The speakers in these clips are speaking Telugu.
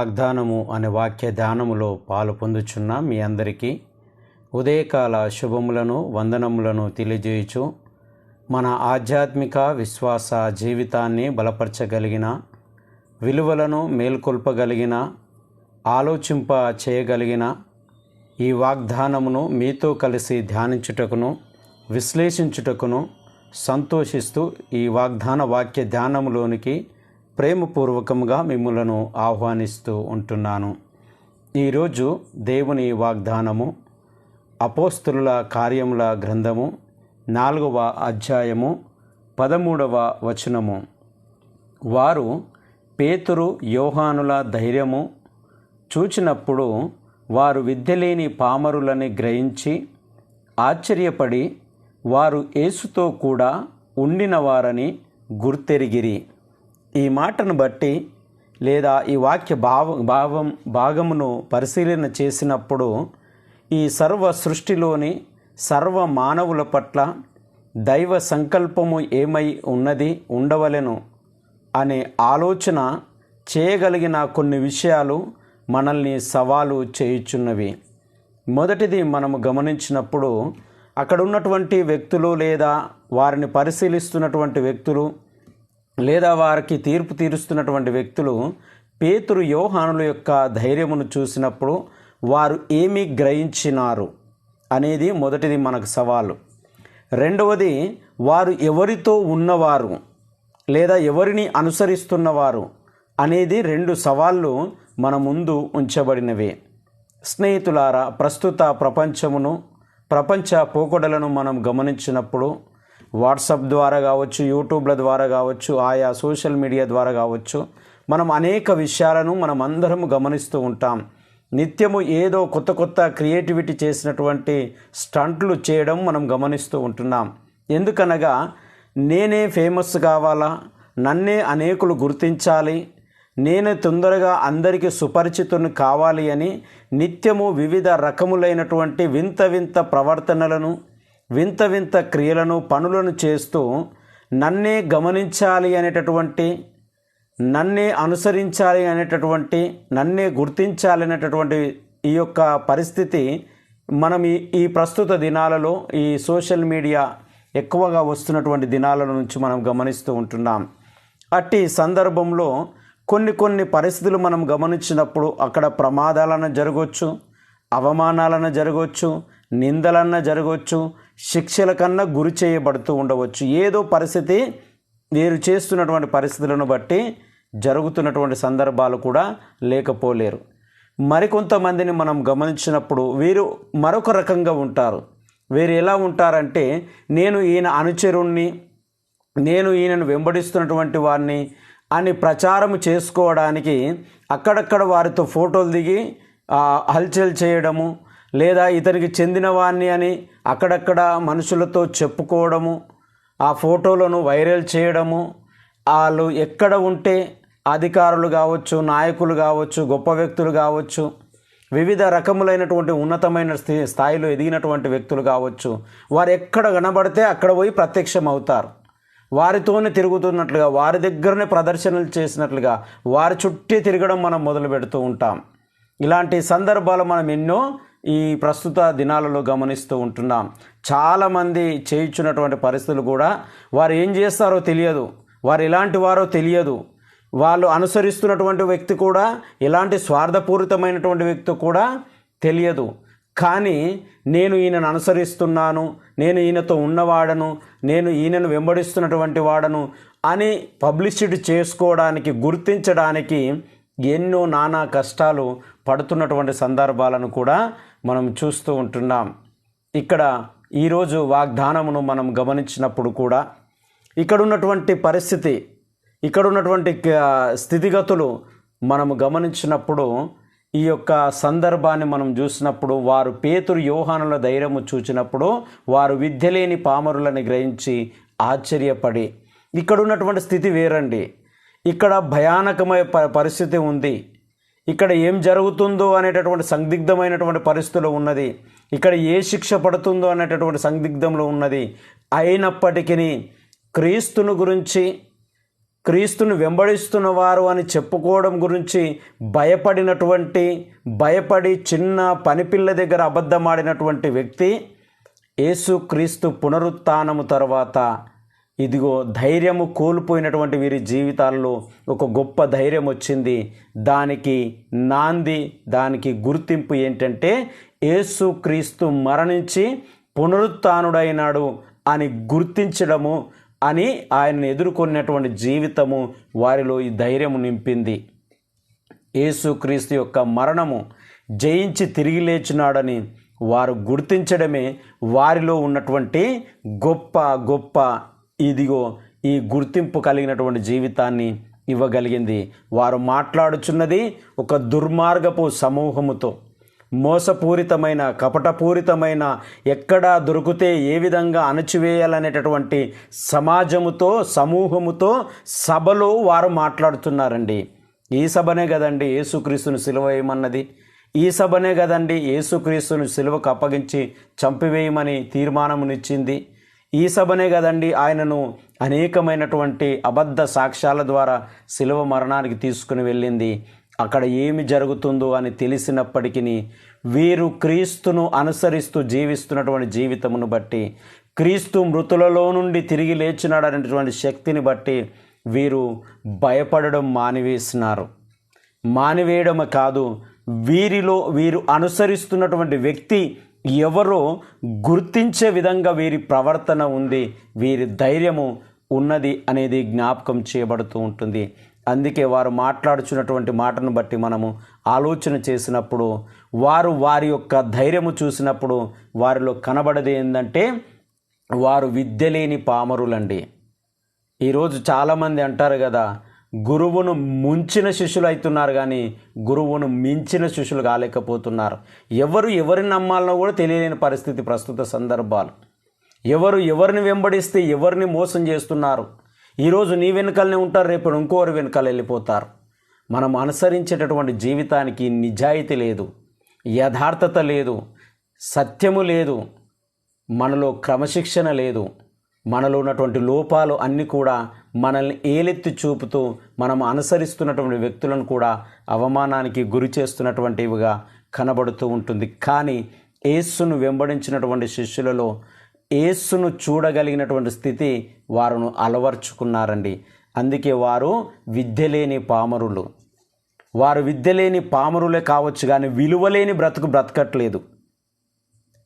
వాగ్దానము అనే వాక్య ధ్యానములో పాలు పొందుచున్న మీ అందరికీ ఉదయకాల శుభములను వందనములను తెలియజేయచు మన ఆధ్యాత్మిక విశ్వాస జీవితాన్ని బలపరచగలిగిన విలువలను మేల్కొల్పగలిగిన ఆలోచింప చేయగలిగిన ఈ వాగ్దానమును మీతో కలిసి ధ్యానించుటకును విశ్లేషించుటకును సంతోషిస్తూ ఈ వాగ్దాన వాక్య ధ్యానములోనికి ప్రేమపూర్వకంగా మిమ్మలను ఆహ్వానిస్తూ ఉంటున్నాను. ఈరోజు దేవుని వాగ్దానము అపోస్తుల కార్యముల గ్రంథము నాలుగవ అధ్యాయము పదమూడవ వచనము. వారు పేతురు యోహానుల ధైర్యము చూచినప్పుడు వారు విద్యలేని పామరులని గ్రహించి ఆశ్చర్యపడి వారు యేసుతో కూడా ఉండినవారని గుర్తెరిగిరి. ఈ మాటను బట్టి లేదా ఈ వాక్య భావ భావం భాగమును పరిశీలన చేసినప్పుడు ఈ సర్వ సృష్టిలోని సర్వ మానవుల పట్ల దైవ సంకల్పము ఏమై ఉన్నది ఉండవలెను అనే ఆలోచన చేయగలిగిన కొన్ని విషయాలు మనల్ని సవాలు చేయుచున్నవి. మొదటిది మనము గమనించినప్పుడు అక్కడ ఉన్నటువంటి వ్యక్తులు లేదా వారిని పరిశీలిస్తున్నటువంటి వ్యక్తులు లేదా వారికి తీర్పు తీరుస్తున్నటువంటి వ్యక్తులు పేతురు యోహానుల యొక్క ధైర్యమును చూసినప్పుడు వారు ఏమి గ్రహించినారు అనేది మొదటిది మనకు సవాలు. రెండవది వారు ఎవరితో ఉన్నవారు లేదా ఎవరిని అనుసరిస్తున్నవారు అనేది రెండు సవాళ్ళు మన ముందు ఉంచబడినవే. స్నేహితులారా ప్రస్తుత ప్రపంచమును ప్రపంచ పోకడలను మనం గమనించినప్పుడు వాట్సాప్ ద్వారా కావచ్చు యూట్యూబ్ల ద్వారా కావచ్చు ఆయా సోషల్ మీడియా ద్వారా కావచ్చు మనం అనేక విషయాలను మనం అందరం గమనిస్తూ ఉంటాం. నిత్యము ఏదో కొత్త కొత్త క్రియేటివిటీ చేసినటువంటి స్టంట్లు చేయడం మనం గమనిస్తూ ఉంటున్నాం. ఎందుకనగా నేనే ఫేమస్ కావాలా? నన్నే అనేకులు గుర్తించాలి? నేను తొందరగా అందరికీ సుపరిచితుని కావాలి అని నిత్యము వివిధ రకములైనటువంటి వింత వింత ప్రవర్తనలను వింత వింత క్రియలను పనులను చేస్తూ నన్నే గమనించాలి అనేటటువంటి నన్నే అనుసరించాలి అనేటటువంటి నన్నే గుర్తించాలి అనేటటువంటి ఈ యొక్క పరిస్థితి మనం ఈ ఈ ప్రస్తుత దినాలలో ఈ సోషల్ మీడియా ఎక్కువగా వస్తున్నటువంటి దినాల నుంచి మనం గమనిస్తూ ఉంటున్నాం. అట్టి సందర్భంలో కొన్ని కొన్ని పరిస్థితులు మనం గమనించినప్పుడు అక్కడ ప్రమాదాలన్న జరగవచ్చు అవమానాలన్న జరగవచ్చు నిందలన్న జరగవచ్చు శిక్షల కన్నా గురి చేయబడుతూ ఉండవచ్చు. ఏదో పరిస్థితి వీరు చేస్తున్నటువంటి పరిస్థితులను బట్టి జరుగుతున్నటువంటి సందర్భాలు కూడా లేకపోలేరు. మరికొంతమందిని మనం గమనించినప్పుడు వీరు మరొక రకంగా ఉంటారు. వీరు ఎలా ఉంటారంటే నేను ఈయన అనుచరుణ్ణి నేను ఈయనను వెంబడిస్తున్నటువంటి వారిని అని ప్రచారం చేసుకోవడానికి అక్కడక్కడ వారితో ఫోటోలు దిగి హల్చల్ చేయడము లేదా ఇతనికి చెందిన వాడిని అని అక్కడక్కడ మనుషులతో చెప్పుకోవడము ఆ ఫోటోలను వైరల్ చేయడము వాళ్ళు ఎక్కడ ఉంటే అధికారులు కావచ్చు నాయకులు కావచ్చు గొప్ప వ్యక్తులు కావచ్చు వివిధ రకములైనటువంటి ఉన్నతమైన స్థాయిలో ఎదిగినటువంటి వ్యక్తులు కావచ్చు వారు ఎక్కడ కనబడితే అక్కడ పోయి ప్రత్యక్షం అవుతారు వారితోనే తిరుగుతున్నట్లుగా వారి దగ్గరనే ప్రదర్శనలు చేసినట్లుగా వారి చుట్టే తిరగడం మనం మొదలు పెడుతూ ఉంటాం. ఇలాంటి సందర్భాలు మనం ఎన్నో ఈ ప్రస్తుత దినాలలో గమనిస్తూ ఉంటున్నాం. చాలామంది చేయించున్నటువంటి పరిస్థితులు కూడా వారు ఏం చేస్తారో తెలియదు. వారు ఎలాంటి వారో తెలియదు. వాళ్ళు అనుసరిస్తున్నటువంటి వ్యక్తి కూడా ఎలాంటి స్వార్థపూరితమైనటువంటి వ్యక్తి కూడా తెలియదు. కానీ నేను ఈయనను అనుసరిస్తున్నాను నేను ఈయనతో ఉన్నవాడను నేను ఈయనను వెంబడిస్తున్నటువంటి వాడను అని పబ్లిసిటీ చేసుకోవడానికి గుర్తించడానికి ఎన్నో నానా కష్టాలు పడుతున్నటువంటి సందర్భాలను కూడా మనం చూస్తూ ఉంటున్నాం. ఇక్కడ ఈరోజు వాగ్దానమును మనం గమనించినప్పుడు కూడా ఇక్కడ ఉన్నటువంటి పరిస్థితి ఇక్కడ ఉన్నటువంటి స్థితిగతులు మనము గమనించినప్పుడు ఈ యొక్క సందర్భాన్ని మనం చూసినప్పుడు వారు పేతురు యోహానుల ధైర్యము చూచినప్పుడు వారు విద్యలేని పామరులని గ్రహించి ఆశ్చర్యపడి ఇక్కడ ఉన్నటువంటి స్థితి వేరండి. ఇక్కడ భయానకమైన ప పరిస్థితి ఉంది. ఇక్కడ ఏం జరుగుతుందో అనేటటువంటి సందిగ్ధమైనటువంటి పరిస్థితులు ఉన్నది. ఇక్కడ ఏ శిక్ష పడుతుందో అనేటటువంటి సందిగ్ధంలో ఉన్నది. అయినప్పటికీ క్రీస్తును గురించి క్రీస్తును వెంబడిస్తున్న వారు అని చెప్పుకోవడం గురించి భయపడినటువంటి భయపడి చిన్న పనిపిల్ల దగ్గర అబద్ధమాడినటువంటి వ్యక్తి యేసు క్రీస్తు పునరుత్నము తర్వాత ఇదిగో ధైర్యము కోల్పోయినటువంటి వీరి జీవితాల్లో ఒక గొప్ప ధైర్యం వచ్చింది. దానికి నాంది దానికి గుర్తింపు ఏంటంటే యేసు క్రీస్తు మరణించి పునరుత్డైనాడు అని గుర్తించడము అని ఆయనను ఎదుర్కొన్నటువంటి జీవితము వారిలో ఈ ధైర్యము నింపింది. యేసుక్రీస్తు యొక్క మరణము జయించి తిరిగి లేచినాడని వారు గుర్తించడమే వారిలో ఉన్నటువంటి గొప్ప గొప్ప ఇదిగో ఈ గుర్తింపు కలిగినటువంటి జీవితాన్ని ఇవ్వగలిగింది. వారు మాట్లాడుచున్నది ఒక దుర్మార్గపు సమూహముతో. మోసపూరితమైన కపటపూరితమైన ఎక్కడా దొరికితే ఏ విధంగా అణచివేయాలనేటటువంటి సమాజముతో సమూహముతో సభలో వారు మాట్లాడుతున్నారండి. ఈ సభనే కదండి యేసుక్రీస్తును సిలువ వేయమన్నది. ఈ సభనే కదండి యేసుక్రీస్తును సిలువకు అప్పగించి చంపివేయమని తీర్మానమునిచ్చింది. ఈ సభనే కదండి ఆయనను అనేకమైనటువంటి అబద్ధ సాక్ష్యాల ద్వారా శిలువ మరణానికి తీసుకుని వెళ్ళింది. అక్కడ ఏమి జరుగుతుందో అని తెలిసినప్పటికీ వీరు క్రీస్తును అనుసరిస్తూ జీవిస్తున్నటువంటి జీవితమును బట్టి క్రీస్తు మృతులలో నుండి తిరిగి లేచినాడనేటువంటి శక్తిని బట్టి వీరు భయపడడం మానివేసినారు. మానివేయడం కాదు వీరిలో వీరు అనుసరిస్తున్నటువంటి వ్యక్తి ఎవరో గుర్తించే విధంగా వీరి ప్రవర్తన ఉంది వీరి ధైర్యము ఉన్నది అనేది జ్ఞాపకం చేయబడుతూ ఉంటుంది. అందుకే వారు మాట్లాడుచున్నటువంటి మాటను బట్టి మనము ఆలోచన చేసినప్పుడు వారు వారి యొక్క ధైర్యము చూసినప్పుడు వారిలో కనబడేది ఏంటంటే వారు విద్య లేని పామరులండి. ఈరోజు చాలామంది అంటారు కదా గురువును ముంచిన శిష్యులు అవుతున్నారు కానీ గురువును మించిన శిష్యులు కాలేకపోతున్నారు. ఎవరు ఎవరిని నమ్మాలనో కూడా తెలియలేని పరిస్థితి ప్రస్తుత సందర్భాలు. ఎవరు ఎవరిని వెంబడిస్తే ఎవరిని మోసం చేస్తున్నారు? ఈరోజు నీ వెనుకలనే ఉంటారు రేపు ఇంకోరు వెనుకలు వెళ్ళిపోతారు. మనం అనుసరించేటటువంటి జీవితానికి నిజాయితీ లేదు యథార్థత లేదు సత్యము లేదు మనలో క్రమశిక్షణ లేదు. మనలో ఉన్నటువంటి లోపాలు అన్నీ కూడా మనల్ని ఏలెత్తి చూపుతూ మనం అనుసరిస్తున్నటువంటి వ్యక్తులను కూడా అవమానానికి గురి చేస్తున్నటువంటివిగా కనబడుతూ ఉంటుంది. కానీ ఏసును వెంబడించినటువంటి శిష్యులలో ఏసును చూడగలిగినటువంటి స్థితి వారును అలవర్చుకున్నారండి. అందుకే వారు విద్య లేని పామరులు. వారు విద్య లేని పామరులే కావచ్చు కానీ విలువలేని బ్రతుకు బ్రతకట్లేదు.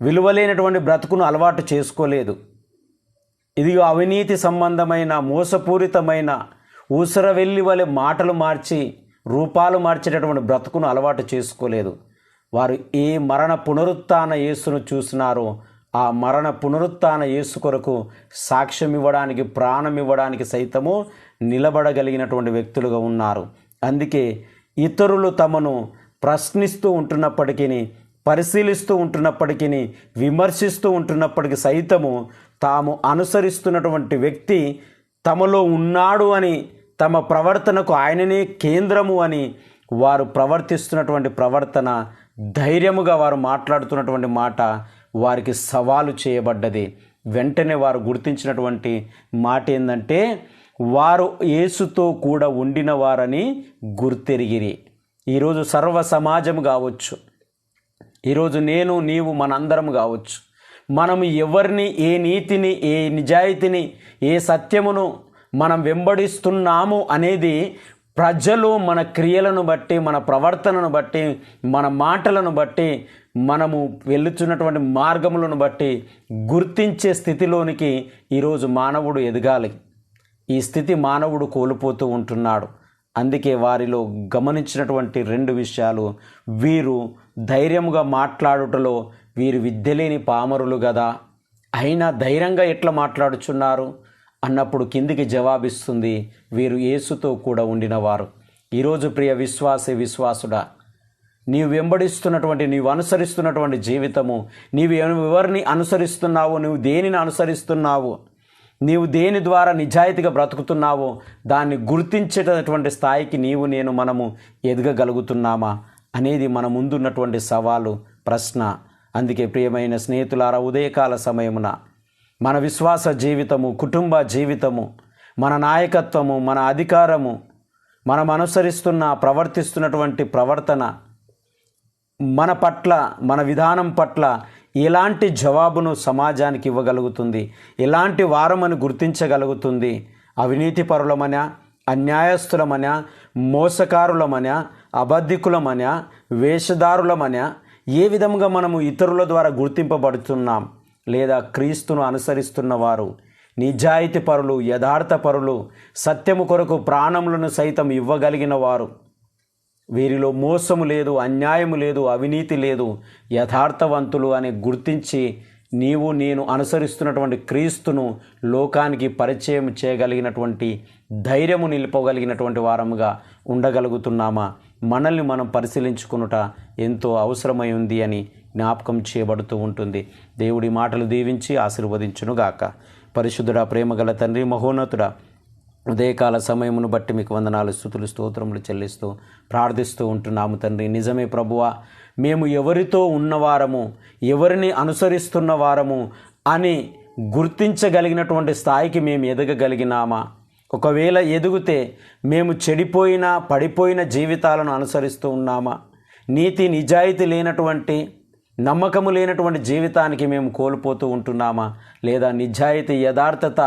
విలువలేనటువంటి బ్రతుకును అలవాటు చేసుకోలేదు. ఇదిగో అవినీతి సంబంధమైన మోసపూరితమైన ఊసరవెల్లి వలె మాటలు మార్చి రూపాలు మార్చేటటువంటి బ్రతుకును అలవాటు చేసుకోలేదు. వారు ఏ మరణ పునరుత్న యేసును చూసినారో ఆ మరణ పునరుత్న యేసు కొరకు సాక్ష్యం ఇవ్వడానికి ప్రాణం ఇవ్వడానికి సైతము నిలబడగలిగినటువంటి వ్యక్తులుగా ఉన్నారు. అందుకే ఇతరులు తమను ప్రశ్నిస్తూ ఉంటున్నప్పటికీ పరిశీలిస్తూ ఉంటున్నప్పటికీ విమర్శిస్తూ ఉంటున్నప్పటికీ సైతము తాము అనుసరిస్తున్నటువంటి వ్యక్తి తమలో ఉన్నాడు అని తమ ప్రవర్తనకు ఆయననే కేంద్రము అని వారు ప్రవర్తిస్తున్నటువంటి ప్రవర్తన ధైర్యముగా వారు మాట్లాడుతున్నటువంటి మాట వారికి సవాలు చేయబడ్డది. వెంటనే వారు గుర్తించినటువంటి మాట ఏంటంటే వారు యేసుతో కూడా ఉండిన వారని గుర్తెరిగిరి. ఈరోజు సర్వ సమాజం కావచ్చు. ఈరోజు నేను నీవు మనందరం కావచ్చు. మనం ఎవరిని ఏ నీతిని ఏ నిజాయితీని ఏ సత్యమును మనం వెంబడిస్తున్నాము అనేది ప్రజలు మన క్రియలను బట్టి మన ప్రవర్తనను బట్టి మన మాటలను బట్టి మనము వెళ్ళుచున్నటువంటి మార్గములను బట్టి గుర్తించే స్థితిలోనికి ఈరోజు మానవుడు ఎదగాలి. ఈ స్థితి మానవుడు కోల్పోతూ ఉంటున్నాడు. అందుకే వారిలో గమనించినటువంటి రెండు విషయాలు వీరు ధైర్యముగా మాట్లాడుటలో వీరు విద్యలేని పామరులు గదా. అయినా ధైర్యంగా ఎట్లా మాట్లాడుచున్నారు? అన్నప్పుడు కిందికి జవాబిస్తుంది వీరు యేసుతో కూడా ఉండినవారు. ఈరోజు ప్రియ విశ్వాసే విశ్వాసుడా నీవు వెంబడిస్తున్నటువంటి నీవు అనుసరిస్తున్నటువంటి జీవితము నీవు ఎవరిని అనుసరిస్తున్నావు నువ్వు దేనిని అనుసరిస్తున్నావు? నీవు దేని ద్వారా నిజాయితీగా బ్రతుకుతున్నావో దాన్ని గుర్తించేటటువంటి స్థాయికి నీవు నేను మనము ఎదగగలుగుతున్నామా? అనేది మన ముందున్నటువంటి సవాలు ప్రశ్న. అందుకే ప్రియమైన స్నేహితులారా ఉదయకాల సమయమున మన విశ్వాస జీవితము కుటుంబ జీవితము మన నాయకత్వము మన అధికారము మనం అనుసరిస్తున్న ప్రవర్తిస్తున్నటువంటి ప్రవర్తన మన పట్ల మన విధానం పట్ల ఎలాంటి జవాబును సమాజానికి ఇవ్వగలుగుతుంది ఎలాంటి వారమని గుర్తించగలుగుతుంది అవినీతి పరులమనా అన్యాయస్తులమనా మోసకారులమనా అబద్ధికులమన వేషధారులమన ఏ విధముగా మనము ఇతరుల ద్వారా గుర్తింపబడుతున్నాం? లేదా క్రీస్తును అనుసరిస్తున్న వారు నిజాయితీ పరులు యథార్థ పరులు సత్యము కొరకు ప్రాణములను సైతం ఇవ్వగలిగిన వారు. వీరిలో మోసము లేదు అన్యాయము లేదు అవినీతి లేదు యథార్థవంతులు అని గుర్తించి నీవు నేను అనుసరిస్తున్నటువంటి క్రీస్తును లోకానికి పరిచయం చేయగలిగినటువంటి ధైర్యము నిలుపగలిగినటువంటి వారముగా ఉండగలుగుతున్నామా? మనల్ని మనం పరిశీలించుకునుట ఎంతో అవసరమై ఉంది అని జ్ఞాపకం చేయబడుతూ ఉంటుంది. దేవుడి మాటలు దీవించి ఆశీర్వదించునుగాక. పరిశుద్ధుడా ప్రేమగల తండ్రి మహోన్నతుడా ఉదయకాల సమయమును బట్టి మీకు వందనాలు స్థుతులు స్తోత్రములు చెల్లిస్తూ ప్రార్థిస్తూ ఉంటున్నాము తండ్రి. నిజమే ప్రభువ మేము ఎవరితో ఉన్నవారము ఎవరిని అనుసరిస్తున్న వారము అని గుర్తించగలిగినటువంటి స్థాయికి మేము ఎదగగలిగినామా? ఒకవేళ ఎదిగితే మేము చెడిపోయిన పడిపోయిన జీవితాలను అనుసరిస్తూ ఉన్నామా? నీతి నిజాయితీ లేనటువంటి నమ్మకము లేనటువంటి జీవితానికి మేము కోల్పోతూ ఉంటున్నామా? లేదా నిజాయితీ యథార్థత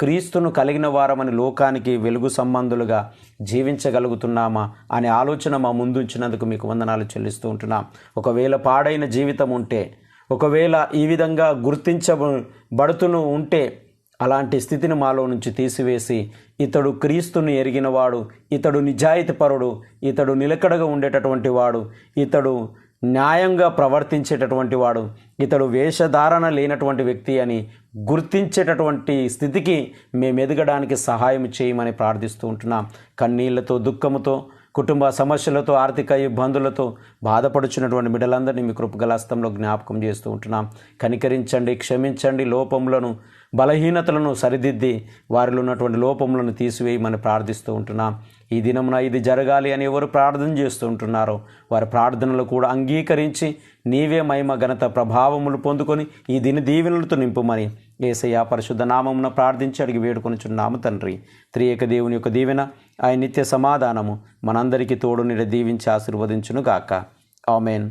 క్రీస్తును కలిగిన వారమని లోకానికి వెలుగు సంబంధులుగా జీవించగలుగుతున్నామా? అనే ఆలోచన మా ముందుంచినందుకు మీకు వందనాలు చెల్లిస్తూ ఉంటున్నాం. ఒకవేళ పాడైన జీవితం ఉంటే ఒకవేళ ఈ విధంగా గుర్తించబడుతూ ఉంటే అలాంటి స్థితిని మాలో నుంచి తీసివేసి ఇతడు క్రీస్తుని ఎరిగినవాడు ఇతడు నిజాయితీపరుడు ఇతడు నిలకడగా ఉండేటటువంటి వాడు ఇతడు న్యాయంగా ప్రవర్తించేటటువంటి వాడు ఇతడు వేషధారణ లేనటువంటి వ్యక్తి అని గుర్తించేటటువంటి స్థితికి మేము ఎదగడానికి సహాయం చేయమని ప్రార్థిస్తూ ఉంటున్నాం. కన్నీళ్ళతో దుఃఖముతో కుటుంబ సమస్యలతో ఆర్థిక ఇబ్బందులతో బాధపడుచున్నటువంటి బిడ్డలందరినీ మీ కృపగలాస్తంలో జ్ఞాపకం చేస్తూ ఉంటున్నాం. కనికరించండి క్షమించండి లోపములను బలహీనతలను సరిదిద్ది వారిలో ఉన్నటువంటి లోపములను తీసివేయమని ప్రార్థిస్తూ ఉంటున్నాం. ఈ దినమున ఇది జరగాలి అని ఎవరు ప్రార్థన చేస్తూ ఉంటున్నారో వారి ప్రార్థనలు కూడా అంగీకరించి నీవే మహిమ ఘనత ప్రభావములు పొందుకొని ఈ దిన దీవెనలతో నింపుమని ఏసయ్య పరిశుద్ధ నామమున ప్రార్థించి అడిగి వేడుకొనిచున్నాము తండ్రి. త్రియేక దేవుని యొక్క దీవెన ఆయన నిత్య సమాధానము మనందరికీ తోడు నిడ దీవించి ఆశీర్వదించును గాక ఆమెన్.